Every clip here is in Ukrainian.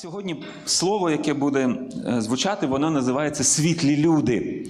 Сьогодні слово, яке буде е, звучати, воно називається світлі люди.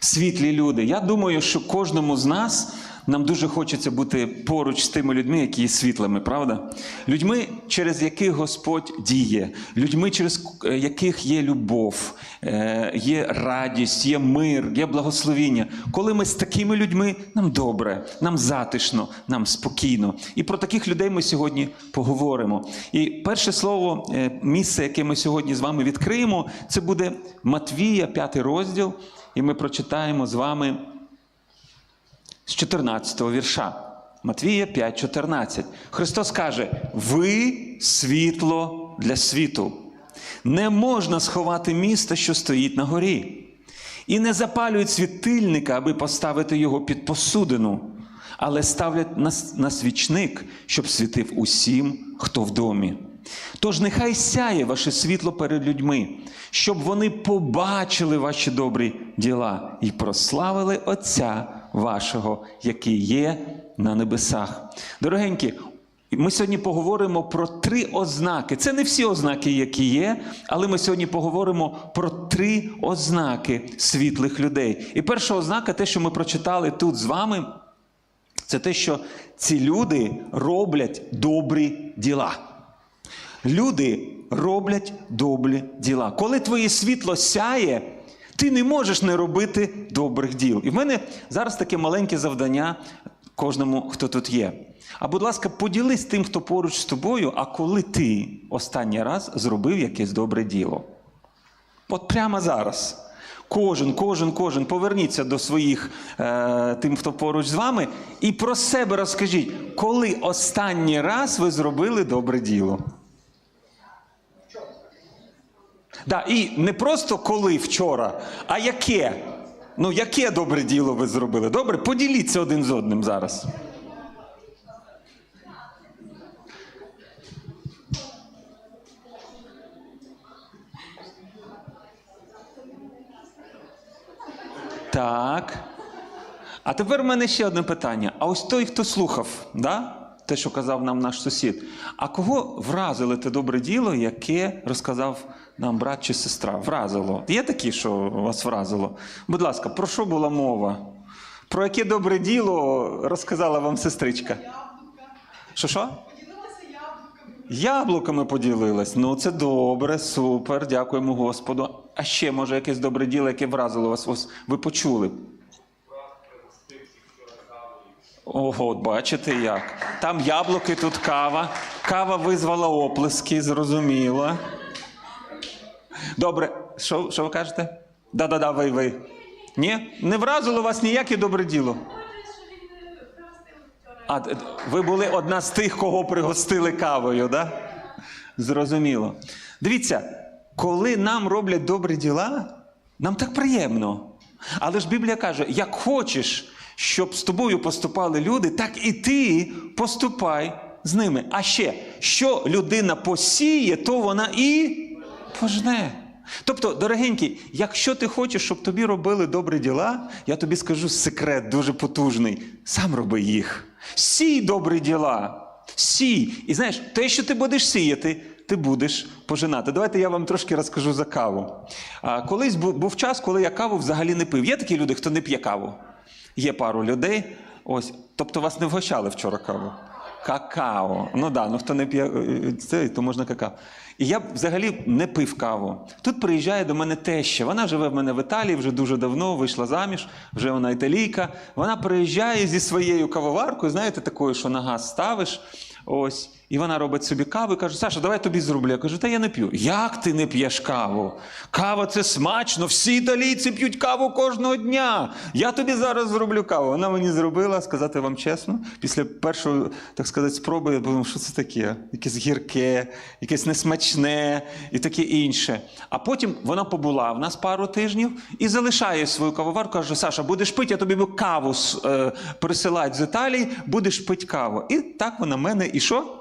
Світлі люди. Я думаю, що кожному з нас нам дуже хочеться бути поруч з тими людьми, які є світлими, правда? Людьми, через яких Господь діє, людьми, через е, яких є любов, е, є радість, є мир, є благословіння. Коли ми з такими людьми, нам добре, нам затишно, нам спокійно. І про таких людей ми сьогодні поговоримо. І перше слово, е, місце, яке ми сьогодні з вами відкриємо, це буде Матвія, п'ятий розділ, і ми прочитаємо з вами з 14 вірша. Матвія 5,14. Христос каже: Ви світло для світу. Не можна сховати місто, що стоїть на горі. І не запалюють світильника, аби поставити його під посудину, але ставлять на, свічник, щоб світив усім, хто в домі. Тож нехай сяє ваше світло перед людьми, щоб вони побачили ваші добрі діла і прославили Отця вашого, який є на небесах. Дорогенькі, ми сьогодні поговоримо про три ознаки. Це не всі ознаки, які є, але ми сьогодні поговоримо про три ознаки світлих людей. І перша ознака, те, що ми прочитали тут з вами, це те, що ці люди роблять добрі діла. Люди роблять добрі діла. Коли твоє світло сяє, ти не можеш не робити добрих діл. І в мене зараз таке маленьке завдання кожному, хто тут є. А будь ласка, поділись тим, хто поруч з тобою, а коли ти останній раз зробив якесь добре діло. От прямо зараз. Кожен, кожен, кожен, поверніться до своїх е, тим, хто поруч з вами, і про себе розкажіть, коли останній раз ви зробили добре діло. Да, і не просто коли вчора, а яке? Ну, яке добре діло ви зробили? Добре, поділіться один з одним зараз. Так. А тепер в мене ще одне питання. А ось той, хто слухав, да? те, що казав нам наш сусід. А кого вразило те добре діло, яке розказав нам брат чи сестра? Вразило. Є такі, що вас вразило? Будь ласка, про що була мова? Про яке добре діло розказала вам сестричка? Що що? Яблуками поділилась. Ну, це добре, супер, дякуємо Господу. А ще, може, якесь добре діло, яке вразило вас, ось ви почули. Ого, от бачите як. Там яблуки, тут кава. Кава визвала оплески, зрозуміло. Добре, що, що ви кажете? Да-да-да, ви, ви. Ні? Не вразило вас ніяке добре діло. А ви були одна з тих, кого пригостили кавою, да? Зрозуміло. Дивіться, коли нам роблять добрі діла, нам так приємно. Але ж Біблія каже: як хочеш, щоб з тобою поступали люди, так і ти поступай з ними. А ще, що людина посіє, то вона і пожне. Тобто, дорогенький, якщо ти хочеш, щоб тобі робили добрі діла, я тобі скажу секрет дуже потужний. Сам роби їх. Сій добрі діла. Сій. І знаєш, те, що ти будеш сіяти, ти будеш пожинати. Давайте я вам трошки розкажу за каву. А, колись був, був час, коли я каву взагалі не пив. Є такі люди, хто не п'є каву? Є пару людей. Ось, тобто вас не вгощали вчора каву. Какао. Ну да, ну хто не п'є е, це, то можна какао. І я взагалі не пив каву. Тут приїжджає до мене теща. Вона живе в мене в Італії вже дуже давно, вийшла заміж, вже вона італійка. Вона приїжджає зі своєю кавоваркою, знаєте, такою, що на газ ставиш. Ось. І вона робить собі каву і каже: Саша, давай тобі зроблю. Я кажу, та я не п'ю. Як ти не п'єш каву? Кава це смачно, всі італійці п'ють каву кожного дня. Я тобі зараз зроблю каву. Вона мені зробила, сказати вам чесно, після першої, так сказати, спроби, я думав, що це таке? Якесь гірке, якесь несмачне і таке інше. А потім вона побула в нас пару тижнів і залишає свою кавоварку, каже: Саша, будеш пити, я тобі каву е, присилати з Італії, будеш пити каву. І так вона мене і що?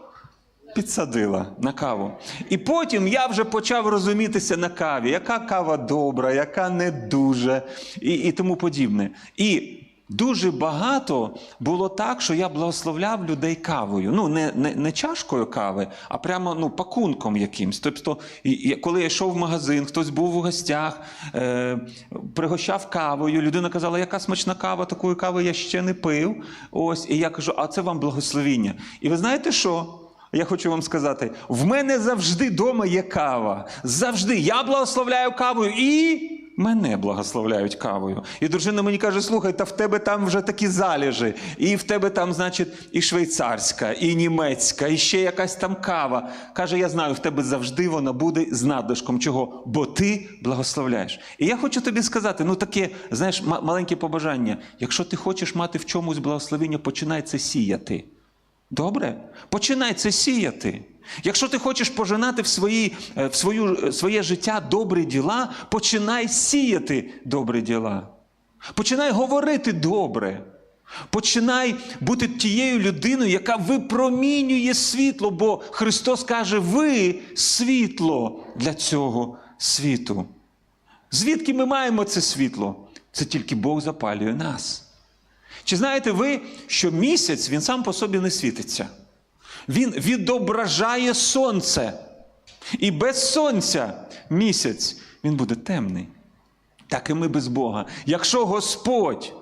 Підсадила на каву. І потім я вже почав розумітися на каві, яка кава добра, яка не дуже, і, і тому подібне. І Дуже багато було так, що я благословляв людей кавою. Ну, не, не, не чашкою кави, а прямо ну, пакунком якимсь. Тобто, коли я йшов в магазин, хтось був у гостях, е, пригощав кавою. Людина казала, яка смачна кава, такої кави я ще не пив. Ось, і я кажу, а це вам благословіння. І ви знаєте що? Я хочу вам сказати: в мене завжди вдома є кава. Завжди. Я благословляю кавою і мене благословляють кавою. І дружина мені каже: слухай, та в тебе там вже такі залежі, і в тебе там, значить, і швейцарська, і німецька, і ще якась там кава. Каже, я знаю, в тебе завжди вона буде з надлишком. Чого? Бо ти благословляєш. І я хочу тобі сказати: ну таке, знаєш, ма- маленьке побажання. Якщо ти хочеш мати в чомусь благословення, починай це сіяти. Добре? Починай це сіяти. Якщо ти хочеш пожинати в, свої, е, в свою, е, своє життя добрі діла, починай сіяти добрі діла. Починай говорити добре. Починай бути тією людиною, яка випромінює світло, бо Христос каже: ви світло для цього світу. Звідки ми маємо це світло? Це тільки Бог запалює нас. Чи знаєте ви, що місяць він сам по собі не світиться? Він відображає сонце. І без сонця місяць він буде темний. Так і ми без Бога. Якщо Господь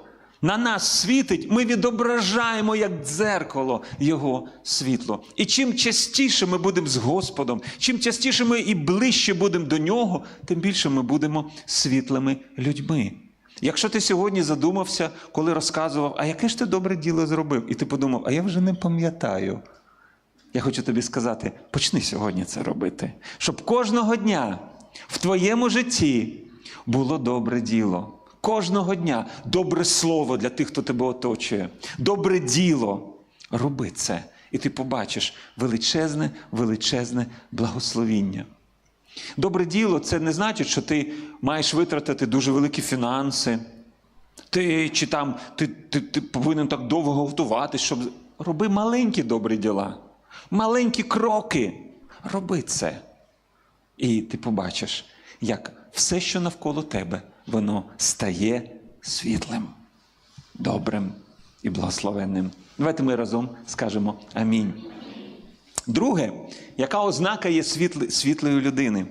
на нас світить, ми відображаємо як дзеркало Його світло. І чим частіше ми будемо з Господом, чим частіше ми і ближче будемо до Нього, тим більше ми будемо світлими людьми. Якщо ти сьогодні задумався, коли розказував, а яке ж ти добре діло зробив, і ти подумав, а я вже не пам'ятаю. Я хочу тобі сказати: почни сьогодні це робити, щоб кожного дня в твоєму житті було добре діло. Кожного дня добре слово для тих, хто тебе оточує, добре діло. Роби це, і ти побачиш величезне, величезне благословіння. Добре діло це не значить, що ти маєш витратити дуже великі фінанси. Ти чи там ти, ти, ти повинен так довго готуватись, щоб роби маленькі добрі діла, маленькі кроки. Роби це. І ти побачиш, як все, що навколо тебе, воно стає світлим, добрим і благословенним. Давайте ми разом скажемо амінь. Друге, яка ознака є світли, світлої людини?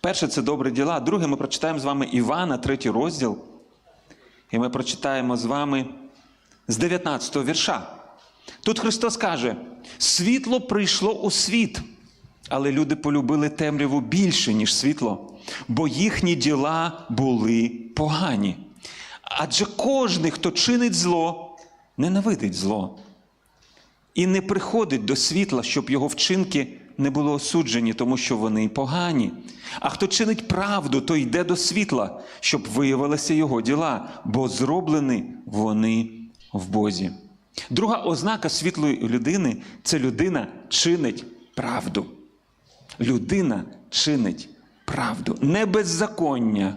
Перше це добрі діла. Друге, ми прочитаємо з вами Івана, третій розділ. І ми прочитаємо з вами з 19 го вірша. Тут Христос каже: світло прийшло у світ, але люди полюбили темряву більше, ніж світло, бо їхні діла були погані. Адже кожний, хто чинить зло, ненавидить зло і не приходить до світла, щоб його вчинки не були осуджені, тому що вони погані. А хто чинить правду, то йде до світла, щоб виявилися його діла, бо зроблені вони в Бозі. Друга ознака світлої людини це людина чинить правду. Людина чинить правду. Не беззаконня,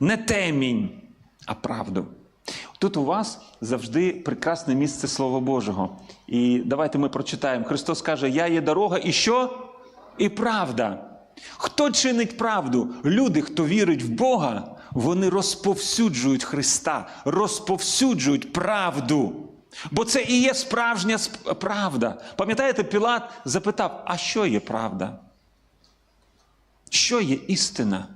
не темінь, а правду. Тут у вас завжди прекрасне місце Слова Божого. І давайте ми прочитаємо. Христос каже: Я є дорога, і що? І правда. Хто чинить правду? Люди, хто вірить в Бога, вони розповсюджують Христа, розповсюджують правду. Бо це і є справжня правда. Пам'ятаєте, Пілат запитав: а що є правда? Що є істина?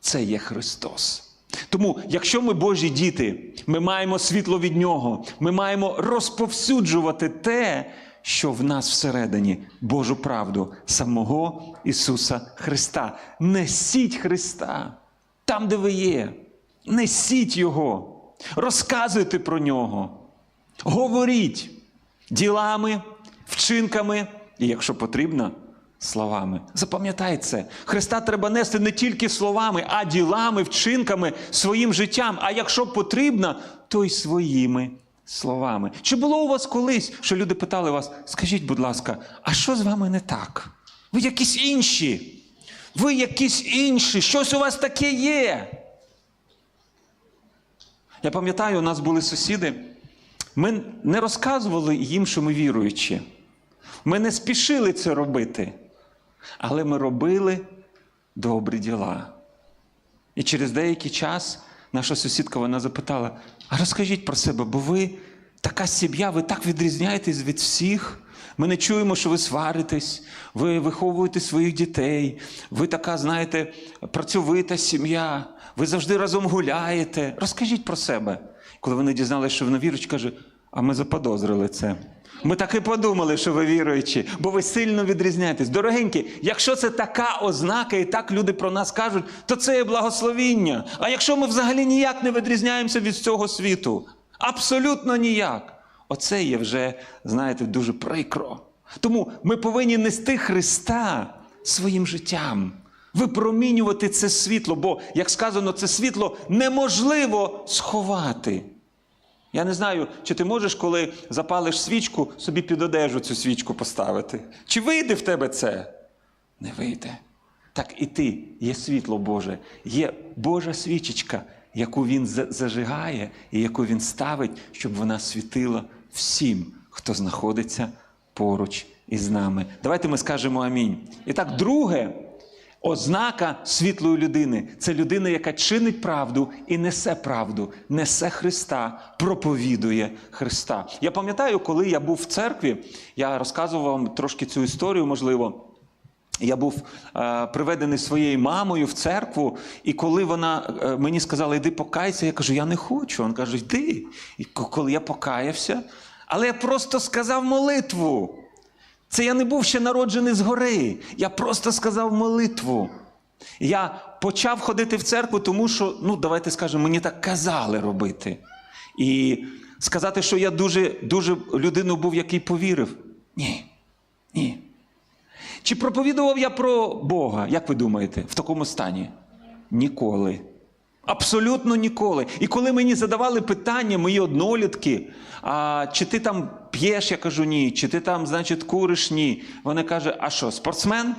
Це є Христос. Тому, якщо ми Божі діти, ми маємо світло від Нього, ми маємо розповсюджувати те, що в нас всередині, Божу правду, самого Ісуса Христа. Несіть Христа там, де ви є. Несіть Його, розказуйте про Нього, говоріть ділами, вчинками і, якщо потрібно, словами. Запам'ятай. Христа треба нести не тільки словами, а ділами, вчинками, своїм життям. А якщо потрібно, то й своїми словами. Чи було у вас колись, що люди питали вас, скажіть, будь ласка, а що з вами не так? Ви якісь інші. Ви якісь інші, щось у вас таке є. Я пам'ятаю, у нас були сусіди. Ми не розказували їм, що ми віруючі. Ми не спішили це робити, але ми робили добрі діла. І через деякий час наша сусідка вона запитала: а розкажіть про себе, бо ви така сім'я, ви так відрізняєтесь від всіх. Ми не чуємо, що ви сваритесь, ви виховуєте своїх дітей, ви така, знаєте, працьовита сім'я, ви завжди разом гуляєте. Розкажіть про себе. Коли вони дізналися, що вона віруюча, каже, а ми заподозрили це. Ми так і подумали, що ви віруючі, бо ви сильно відрізняєтесь. Дорогенькі, якщо це така ознака, і так люди про нас кажуть, то це є благословіння. А якщо ми взагалі ніяк не відрізняємося від цього світу, абсолютно ніяк. Оце є вже, знаєте, дуже прикро. Тому ми повинні нести Христа своїм життям, випромінювати це світло, бо, як сказано, це світло неможливо сховати. Я не знаю, чи ти можеш, коли запалиш свічку, собі під одежу цю свічку поставити. Чи вийде в тебе це? Не вийде. Так і ти є світло Боже, є Божа свічечка, яку Він зажигає і яку Він ставить, щоб вона світила всім, хто знаходиться поруч із нами. Давайте ми скажемо амінь. І так, друге. Ознака світлої людини це людина, яка чинить правду і несе правду, несе Христа, проповідує Христа. Я пам'ятаю, коли я був в церкві, я розказував вам трошки цю історію, можливо. Я був е, приведений своєю мамою в церкву, і коли вона е, мені сказала, йди покайся, я кажу, я не хочу. Він каже, йди. І коли я покаявся, але я просто сказав молитву. Це я не був ще народжений згори. Я просто сказав молитву. Я почав ходити в церкву, тому що, ну, давайте скажемо, мені так казали робити. І сказати, що я дуже, дуже людину був, який повірив. Ні. Ні. Чи проповідував я про Бога, як ви думаєте, в такому стані? Ніколи. Абсолютно ніколи. І коли мені задавали питання, мої однолітки, а чи ти там п'єш, я кажу ні, чи ти там, значить, куриш, ні. Вони кажуть, а що, спортсмен?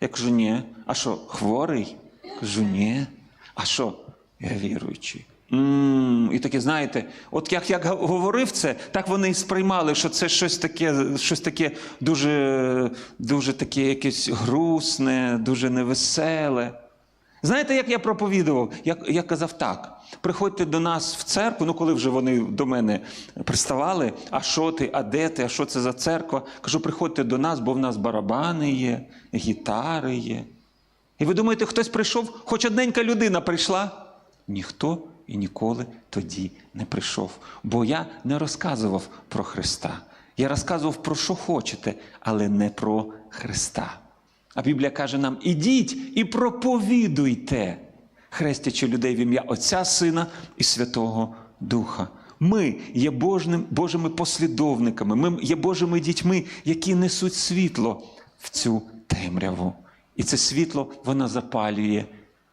Я кажу, ні. А що, хворий? Кажу, ні. А що? Я віруючий. м І таке, знаєте, от як я говорив це, так вони і сприймали, що це щось таке, щось таке дуже, дуже таке якесь грустне, дуже невеселе. Знаєте, як я проповідував? Я, я казав так: приходьте до нас в церкву, ну коли вже вони до мене приставали, а що ти, а де ти, а що це за церква? Кажу, приходьте до нас, бо в нас барабани є, гітари є. І ви думаєте, хтось прийшов, хоч одненька людина прийшла? Ніхто і ніколи тоді не прийшов. Бо я не розказував про Христа. Я розказував про що хочете, але не про Христа. А Біблія каже нам: ідіть і проповідуйте, хрестячи людей в ім'я Отця, Сина і Святого Духа. Ми є Божним, Божими послідовниками, ми є Божими дітьми, які несуть світло в цю темряву. І це світло воно запалює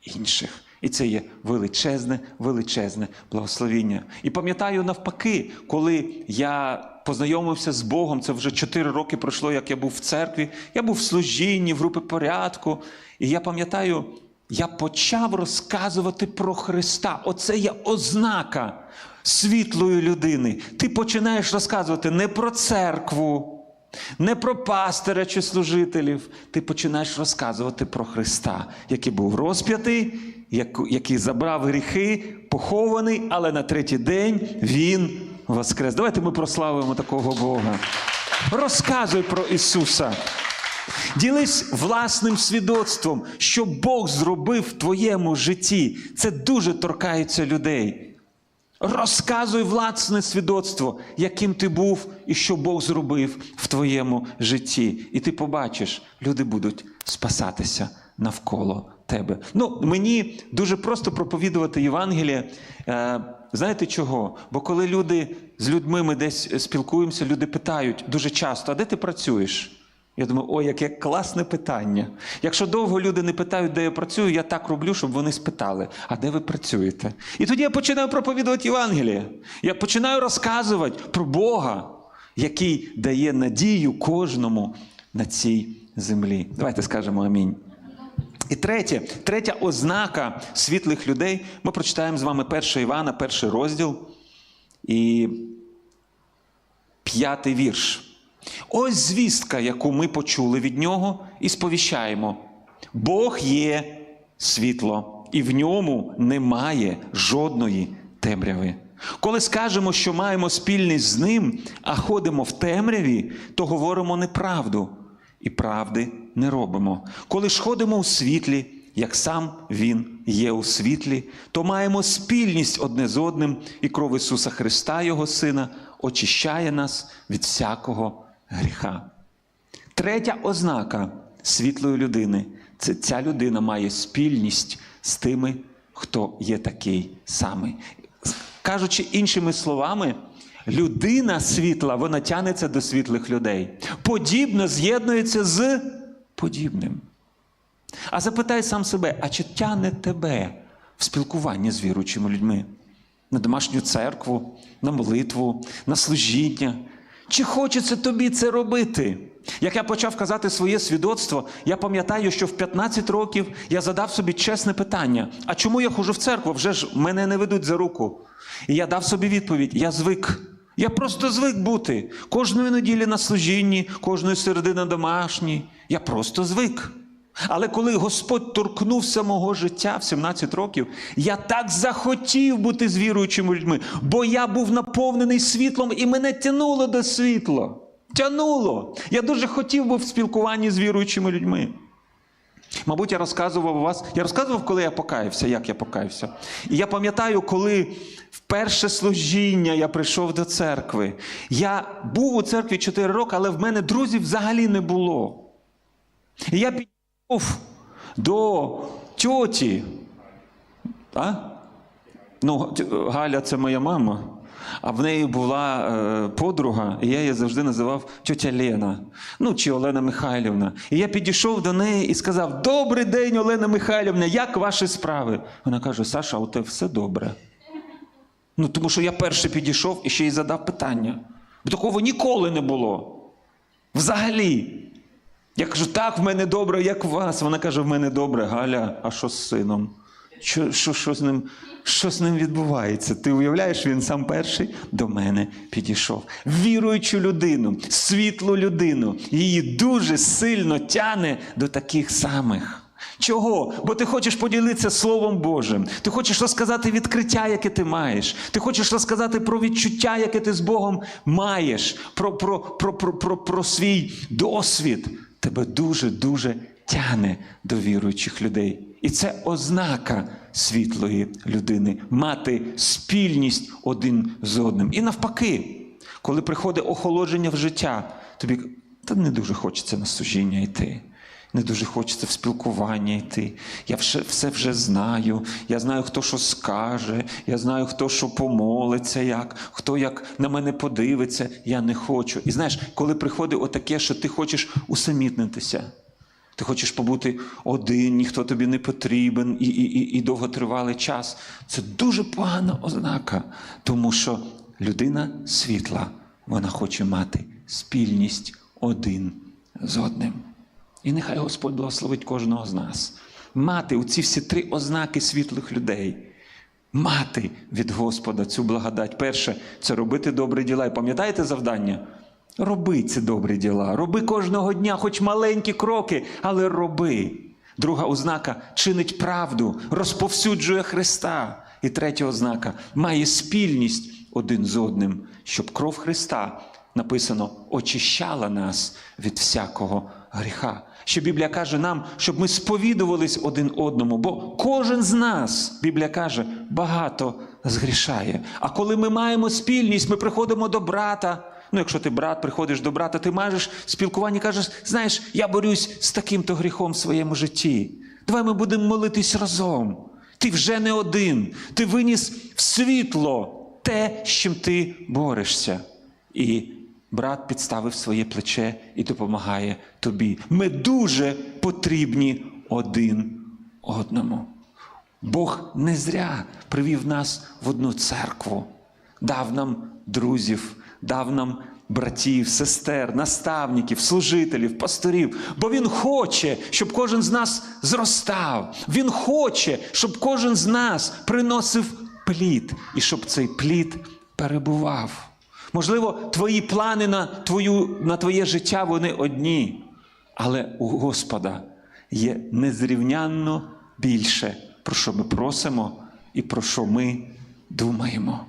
інших. І це є величезне, величезне благословіння. І пам'ятаю навпаки, коли я познайомився з Богом, це вже 4 роки пройшло, як я був в церкві, я був в служінні, в групи порядку. І я пам'ятаю, я почав розказувати про Христа. Оце є ознака світлої людини. Ти починаєш розказувати не про церкву. Не про пастиря чи служителів, ти починаєш розказувати про Христа, який був розп'ятий, який забрав гріхи, похований, але на третій день він воскрес. Давайте ми прославимо такого Бога. Розказуй про Ісуса. Ділись власним свідоцтвом, що Бог зробив в твоєму житті. Це дуже торкається людей. Розказуй власне свідоцтво, яким ти був і що Бог зробив в твоєму житті. І ти побачиш, люди будуть спасатися навколо тебе. Ну, мені дуже просто проповідувати Євангеліє. Е, знаєте чого? Бо коли люди з людьми ми десь спілкуємося, люди питають дуже часто: а де ти працюєш? Я думаю, ой, яке класне питання. Якщо довго люди не питають, де я працюю, я так роблю, щоб вони спитали, а де ви працюєте? І тоді я починаю проповідувати Євангеліє. Я починаю розказувати про Бога, який дає надію кожному на цій землі. Давайте скажемо амінь. І третє, третя ознака світлих людей. Ми прочитаємо з вами 1 Івана, перший розділ і п'ятий вірш. Ось звістка, яку ми почули від нього, і сповіщаємо. Бог є світло, і в ньому немає жодної темряви. Коли скажемо, що маємо спільність з ним, а ходимо в темряві, то говоримо неправду і правди не робимо. Коли ж ходимо у світлі, як сам Він є у світлі, то маємо спільність одне з одним, і кров Ісуса Христа, Його Сина, очищає нас від всякого гріха. Третя ознака світлої людини це ця людина має спільність з тими, хто є такий самий. Кажучи іншими словами, людина світла, вона тянеться до світлих людей. Подібно з'єднується з подібним. А запитай сам себе, а чи тягне тебе в спілкуванні з віруючими людьми? На домашню церкву, на молитву, на служіння? Чи хочеться тобі це робити? Як я почав казати своє свідоцтво, я пам'ятаю, що в 15 років я задав собі чесне питання: а чому я ходжу в церкву? Вже ж мене не ведуть за руку. І я дав собі відповідь: я звик. Я просто звик бути. Кожної неділі на служінні, кожної середи на домашній. Я просто звик. Але коли Господь торкнувся мого життя в 17 років, я так захотів бути з віруючими людьми, бо я був наповнений світлом і мене тянуло до світла. Тянуло. Я дуже хотів був в спілкуванні з віруючими людьми. Мабуть, я розказував вас, я розказував, коли я покаявся, як я покаявся. І я пам'ятаю, коли в перше служіння я прийшов до церкви. Я був у церкві 4 роки, але в мене друзів взагалі не було. І я підійшов до тьоті. А? Ну, Галя це моя мама. А в неї була е, подруга, і я її завжди називав тьотя Лена, ну чи Олена Михайлівна. І я підійшов до неї і сказав: Добрий день, Олена Михайлівна, як ваші справи? Вона каже: Саша, у тебе все добре. Ну, тому що я перший підійшов і ще й задав питання. Бо такого ніколи не було. Взагалі. Я кажу, так, в мене добре, як у вас. Вона каже, в мене добре, Галя, а що з сином? Що, що, що, з ним, що з ним відбувається? Ти уявляєш, він сам перший до мене підійшов. Віруючу людину, світлу людину, її дуже сильно тяне до таких самих. Чого? Бо ти хочеш поділитися Словом Божим. Ти хочеш розказати відкриття, яке ти маєш. Ти хочеш розказати про відчуття, яке ти з Богом маєш, про, про, про, про, про, про свій досвід. Тебе дуже-дуже тягне до віруючих людей. І це ознака світлої людини мати спільність один з одним. І навпаки, коли приходить охолодження в життя, тобі та не дуже хочеться на служіння йти. Не дуже хочеться в спілкування йти. Я все вже знаю. Я знаю, хто що скаже, я знаю, хто що помолиться, як, хто як на мене подивиться. Я не хочу. І знаєш, коли приходить отаке, що ти хочеш усамітнитися, ти хочеш побути один, ніхто тобі не потрібен і, і, і, і довготривалий час. Це дуже погана ознака, тому що людина світла, вона хоче мати спільність один з одним. І нехай Господь благословить кожного з нас. Мати оці всі три ознаки світлих людей. Мати від Господа цю благодать. Перше це робити добрі діла. І пам'ятаєте завдання? Роби ці добрі діла. Роби кожного дня, хоч маленькі кроки, але роби. Друга ознака чинить правду, розповсюджує Христа. І третя ознака має спільність один з одним, щоб кров Христа написано очищала нас від всякого гріха. Що Біблія каже нам, щоб ми сповідувались один одному, бо кожен з нас, Біблія каже, багато згрішає. А коли ми маємо спільність, ми приходимо до брата. Ну, якщо ти брат, приходиш до брата, ти маєш спілкування і кажеш, знаєш, я борюсь з таким-то гріхом в своєму житті. Давай ми будемо молитись разом. Ти вже не один. Ти виніс в світло те, з чим ти борешся. І брат підставив своє плече і допомагає тобі. Ми дуже потрібні один одному. Бог не зря привів нас в одну церкву, дав нам друзів, дав нам братів, сестер, наставників, служителів, пасторів. Бо Він хоче, щоб кожен з нас зростав. Він хоче, щоб кожен з нас приносив плід і щоб цей плід перебував. Можливо, твої плани на, твою, на твоє життя вони одні, але у Господа є незрівнянно більше про що ми просимо і про що ми думаємо.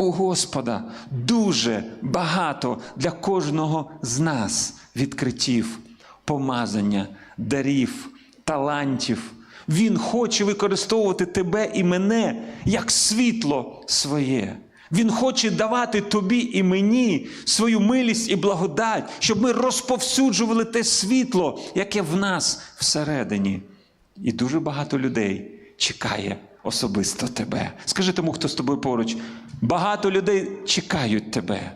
У Господа дуже багато для кожного з нас відкриттів, помазання, дарів, талантів. Він хоче використовувати тебе і мене як світло своє. Він хоче давати тобі і мені свою милість і благодать, щоб ми розповсюджували те світло, яке в нас всередині. І дуже багато людей чекає особисто тебе. Скажи тому, хто з тобою поруч, багато людей чекають тебе,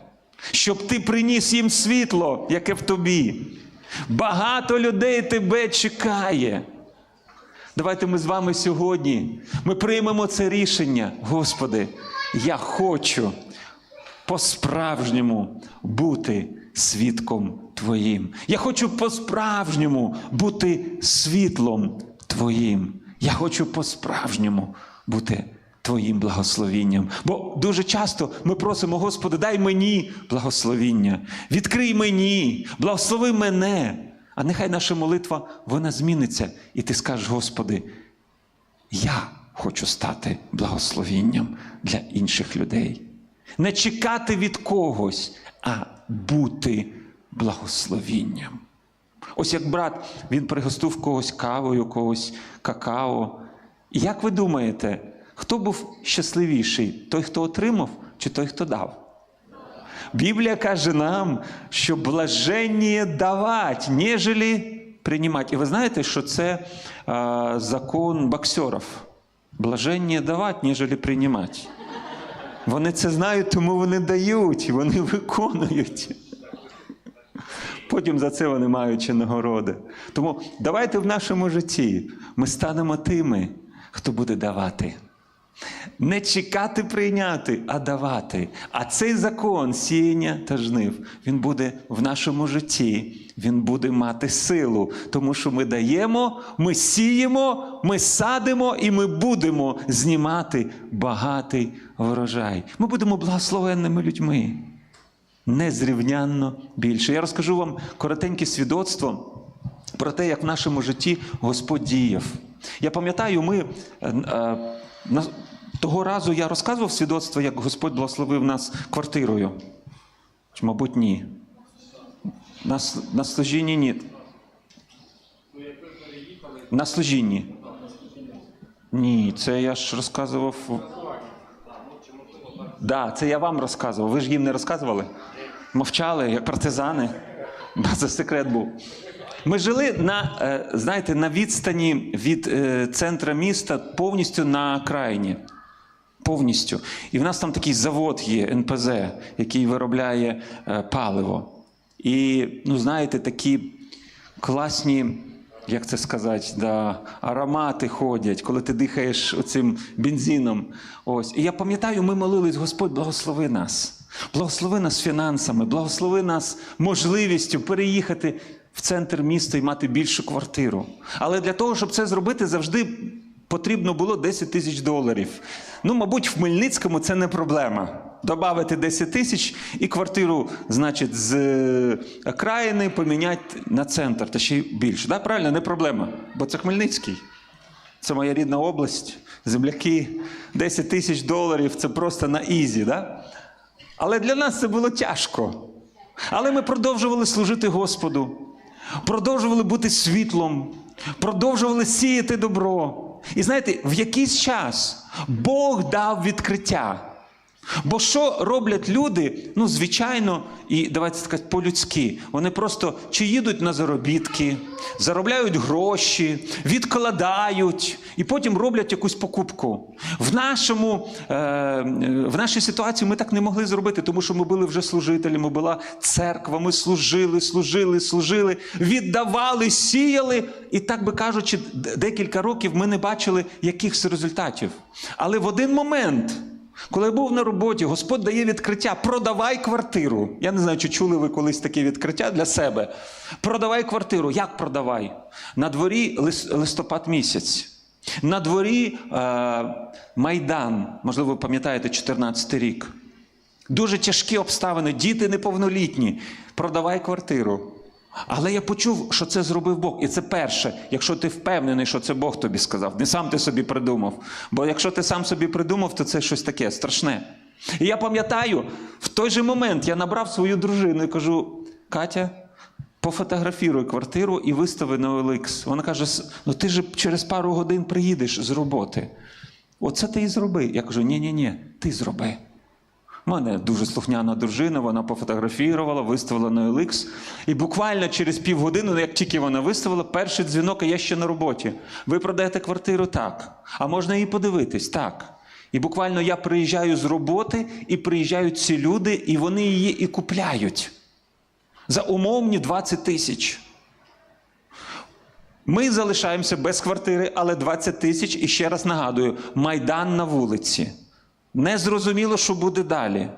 щоб ти приніс їм світло, яке в тобі. Багато людей тебе чекає. Давайте ми з вами сьогодні ми приймемо це рішення. Господи, я хочу по-справжньому бути свідком Твоїм. Я хочу по-справжньому бути світлом Твоїм. Я хочу по-справжньому бути Твоїм благословінням. Бо дуже часто ми просимо, Господи, дай мені благословіння, відкрий мені, благослови мене. А нехай наша молитва вона зміниться, і ти скажеш, Господи, я хочу стати благословінням для інших людей. Не чекати від когось, а бути благословінням. Ось як брат, він пригостив когось кавою, когось какао. І як ви думаєте, хто був щасливіший? Той, хто отримав, чи той, хто дав? Біблія каже нам, що блаженніє давати, нежели приймати. І ви знаєте, що це а, закон боксерів. Блаженніє давати, нежели приймати. Вони це знають, тому вони дають, вони виконують. Потім за це вони ще нагороди. Тому давайте в нашому житті ми станемо тими, хто буде давати. Не чекати прийняти, а давати. А цей закон сіяння та жнив, він буде в нашому житті, він буде мати силу, тому що ми даємо, ми сіємо, ми садимо і ми будемо знімати багатий врожай. Ми будемо благословенними людьми. Незрівнянно більше. Я розкажу вам коротеньке свідоцтво про те, як в нашому житті Господь діяв. Я пам'ятаю, ми е, е, того разу я розказував свідоцтво, як Господь благословив нас квартирою. Мабуть, ні. На, на служінні ні. На служінні. Ні, це я ж розказував. Да, це я вам розказував. Ви ж їм не розказували? Мовчали, як партизани. Це секрет був. Ми жили на, е, знаєте, на відстані від е, центра міста повністю на окраїні. Повністю. І в нас там такий завод є, НПЗ, який виробляє е, паливо. І, ну, знаєте, такі класні, як це сказати, да, аромати ходять, коли ти дихаєш оцим бензином. Ось. І я пам'ятаю, ми молились, Господь, благослови нас. Благослови нас фінансами, благослови нас можливістю переїхати в центр міста і мати більшу квартиру. Але для того, щоб це зробити, завжди потрібно було 10 тисяч доларів. Ну, мабуть, в Хмельницькому це не проблема. Добавити 10 тисяч і квартиру, значить, з е, окраїни поміняти на центр, та ще й більше. Да? Правильно, не проблема. Бо це Хмельницький. Це моя рідна область, земляки, 10 тисяч доларів це просто на ізі. Да? Але для нас це було тяжко. Але ми продовжували служити Господу, продовжували бути світлом, продовжували сіяти добро. І знаєте, в якийсь час Бог дав відкриття. Бо що роблять люди, ну, звичайно, і давайте сказати, по-людськи. Вони просто чи їдуть на заробітки, заробляють гроші, відкладають і потім роблять якусь покупку. В, нашому, е, в нашій ситуації ми так не могли зробити, тому що ми були вже служителями, була церква, ми служили, служили, служили, віддавали, сіяли. І так би кажучи, декілька років ми не бачили якихось результатів. Але в один момент. Коли я був на роботі, Господь дає відкриття: продавай квартиру. Я не знаю, чи чули ви колись таке відкриття для себе. Продавай квартиру. Як продавай? На дворі листопад місяць. На дворі е, Майдан, можливо, ви пам'ятаєте, 14 рік. Дуже тяжкі обставини, діти неповнолітні. Продавай квартиру. Але я почув, що це зробив Бог. І це перше, якщо ти впевнений, що це Бог тобі сказав, не сам ти собі придумав. Бо якщо ти сам собі придумав, то це щось таке страшне. І я пам'ятаю, в той же момент я набрав свою дружину і кажу: Катя, пофотографіруй квартиру і вистави на OLX. Вона каже: ну ти ж через пару годин приїдеш з роботи. Оце ти і зроби. Я кажу: ні-ні-ні, ти зроби. У мене дуже слухняна дружина, вона пофотографувала, виставила на OLX. І буквально через півгодини, ну, як тільки вона виставила, перший дзвінок, а я ще на роботі. Ви продаєте квартиру? Так. А можна її подивитись? Так. І буквально я приїжджаю з роботи, і приїжджають ці люди, і вони її і купляють. За умовні 20 тисяч. Ми залишаємося без квартири, але 20 тисяч, і ще раз нагадую, майдан на вулиці. Не зрозуміло, що буде далі.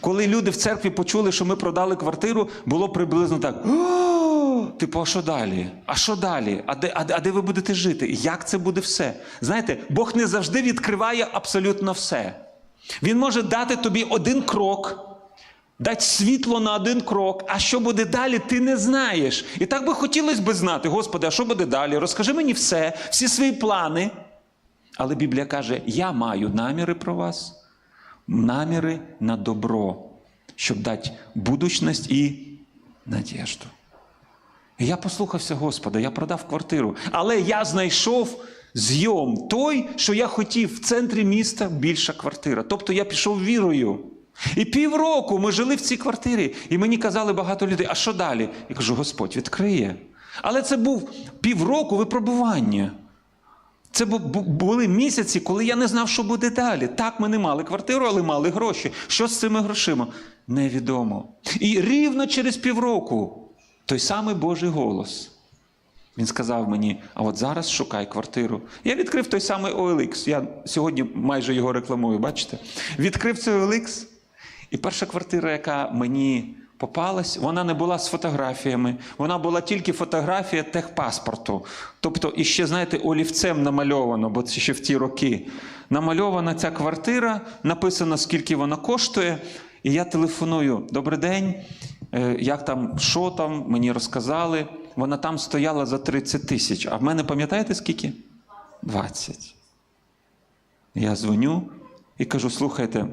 Коли люди в церкві почули, що ми продали квартиру, було приблизно так. Типу, а що далі? А що далі? А де, а, а де ви будете жити? Як це буде все? Знаєте, Бог не завжди відкриває абсолютно все. Він може дати тобі один крок, дати світло на один крок, а що буде далі, ти не знаєш. І так би хотілося би знати, Господи, а що буде далі? Розкажи мені все, всі свої плани. Але Біблія каже: я маю наміри про вас, наміри на добро, щоб дати будучність і надіжду. Я послухався Господа, я продав квартиру. Але я знайшов зйом той, що я хотів в центрі міста більша квартира. Тобто я пішов вірою. І півроку ми жили в цій квартирі, і мені казали багато людей, а що далі? Я кажу, Господь відкриє. Але це був півроку випробування. Це бу- бу- були місяці, коли я не знав, що буде далі. Так, ми не мали квартиру, але мали гроші. Що з цими грошима? Невідомо. І рівно через півроку той самий Божий голос. Він сказав мені: а от зараз шукай квартиру. Я відкрив той самий OLX. Я сьогодні майже його рекламую, бачите? Відкрив цей OLX, і перша квартира, яка мені попалась, вона не була з фотографіями, вона була тільки фотографія техпаспорту. Тобто, і ще, знаєте, олівцем намальовано, бо це ще в ті роки. Намальована ця квартира, написано, скільки вона коштує. І я телефоную: добрий день, е, як там, що там, мені розказали. Вона там стояла за 30 тисяч. А в мене пам'ятаєте скільки? 20. Я дзвоню і кажу: слухайте,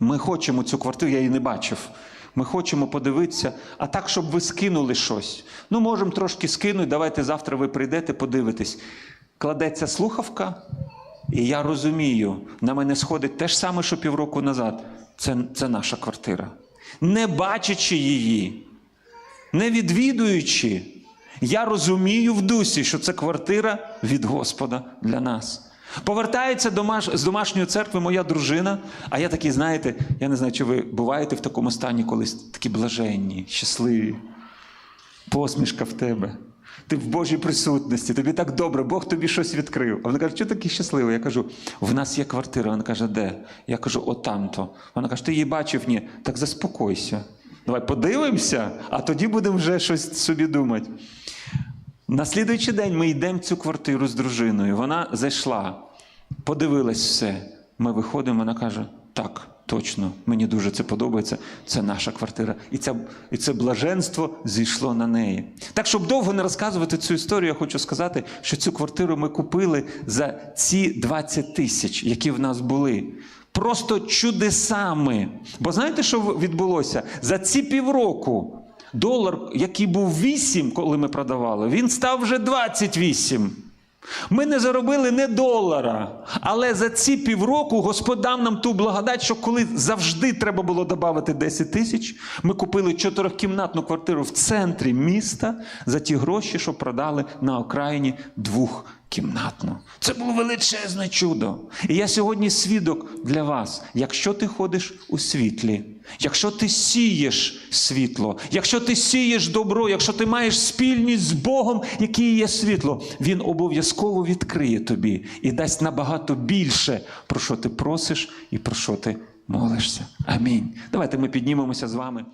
ми хочемо цю квартиру, я її не бачив. Ми хочемо подивитися, а так, щоб ви скинули щось. Ну, можемо трошки скинути, давайте завтра ви прийдете, подивитесь. Кладеться слухавка, і я розумію, на мене сходить те ж саме, що півроку назад. Це, це наша квартира. Не бачачи її, не відвідуючи, я розумію в дусі, що це квартира від Господа для нас. Повертається домаш... з домашньої церкви моя дружина, а я такий, знаєте, я не знаю, чи ви буваєте в такому стані колись такі блаженні, щасливі. Посмішка в тебе. Ти в Божій присутності, тобі так добре, Бог тобі щось відкрив. А вона каже, що такий щасливий? Я кажу, в нас є квартира. Вона каже, де? Я кажу, отамто. Вона каже, ти її бачив? Ні. Так заспокойся. Давай подивимося, а тоді будемо вже щось собі думати. На слідуючий день ми йдемо в цю квартиру з дружиною. Вона зайшла, подивилась все. Ми виходимо, вона каже: так, точно, мені дуже це подобається. Це наша квартира. І, ця, і це блаженство зійшло на неї. Так, щоб довго не розказувати цю історію, я хочу сказати, що цю квартиру ми купили за ці 20 тисяч, які в нас були. Просто чудесами. Бо знаєте, що відбулося? За ці півроку долар, який був 8, коли ми продавали, він став вже 28. Ми не заробили не долара. Але за ці півроку Господь дав нам ту благодать, що коли завжди треба було додати 10 тисяч, ми купили чотирьохкімнатну квартиру в центрі міста за ті гроші, що продали на окраїні двохкімнатну. Це було величезне чудо. І я сьогодні свідок для вас. Якщо ти ходиш у світлі, якщо ти сієш світло, якщо ти сієш добро, якщо ти маєш спільність з Богом, який є світло, Він обов'язково відкриє тобі і дасть набагато більше, про що ти просиш і про що ти молишся. Амінь. Давайте ми піднімемося з вами.